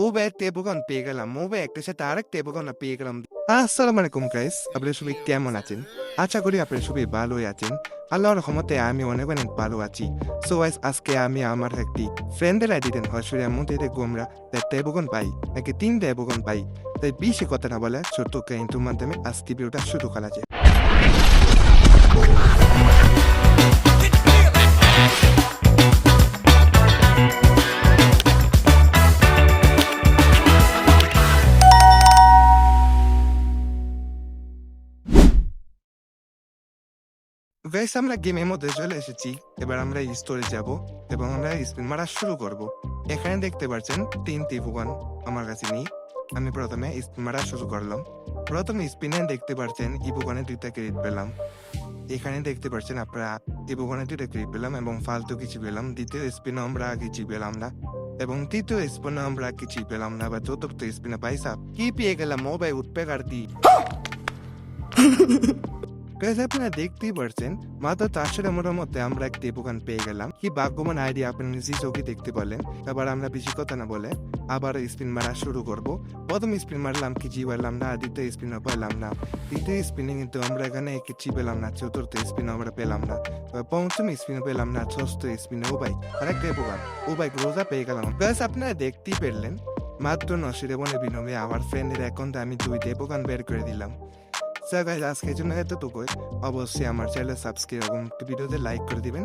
মুভে টেবুগন পেয়ে গেলাম মুভে একটা সাথে আরেক টেবুগন পেয়ে গেলাম আসসালামু আলাইকুম গাইস আপনারা সবাই কেমন আছেন আশা করি আপনারা সবাই ভালোই আছেন আল্লাহর রহমতে আমি অনেক অনেক ভালো আছি সো গাইস আজকে আমি আমার একটি ফ্রেন্ডের আইডি দেন হসুরের মধ্যে দেখব আমরা টেবুগন পাই নাকি তিন টেবুগন পাই তাই বেশি কথা না বলে ছোট্ট ইন্টুর মাধ্যমে আজকে ভিডিওটা শুরু করা যায় বেশ আমরা গেমের মধ্যে চলে এসেছি। এবার আমরা স্টোরে যাব এবং আমরা স্পিন মারা শুরু করব। এখানে দেখতে পাচ্ছেন তিনটি ভুবন আমার কাছে নেই। আমি প্রথমে স্পিন মারা শুরু করলাম। প্রথমে স্পিনে দেখতে পাচ্ছেন ইবুগনে দুইটা ক্রেডিট পেলাম। এখানে দেখতে পাচ্ছেন আপনারা ইবুগনে দুইটা ক্রেডিট পেলাম এবং ফালতু কিছু পেলাম। দ্বিতীয় স্পিনে আমরা কিছু পেলাম না এবং তৃতীয় স্পিনে আমরা কিছু পেলাম না বা চতুর্থ স্পিনে পাইসা কি পেয়ে গেলাম? মোবাইল উঠপে কাটতি গাইজ আপনারা দেখতেই পারছেন, মাত্র চারশো টাকার মধ্যে আমরা একটি দোকান পেয়ে গেলাম। কি ভাগ্যবান আইডিয়া আপনি নিজে চোখে দেখতে পারলেন এবার আমরা বেশি কথা না বলে আবার স্পিন মারা শুরু করব। প্রথম স্পিন মারলাম, কিছু পারলাম না, দ্বিতীয় স্পিন পেলাম না। তৃতীয় স্পিনে কিন্তু আমরা এখানে কিছু পেলাম না, চতুর্থ স্পিন আমরা পেলাম না। পঞ্চম স্পিন পেলাম না, ষষ্ঠ স্পিনে ও ভাই আরেকটা দোকান ও ভাই রোজা পেয়ে গেলাম। গাইজ আপনারা দেখতেই পেলেন, মাত্র নশো রেবনের বিনিময়ে আমার ফ্রেন্ডের অ্যাকাউন্টে আমি দুই দোকান বের করে দিলাম। স্যার গাইজ আজকের জন্য এতটুকুই। অবশ্যই আমার চ্যানেল সাবস্ক্রাইব এবং ভিডিওতে লাইক করে দিবেন।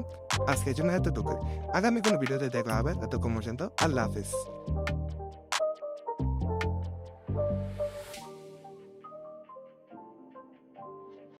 আজকের জন্য এতটুকুই। আগামী কোনো ভিডিওতে দেখা হবে ততক্ষণ পর্যন্ত আল্লাহ হাফিজ।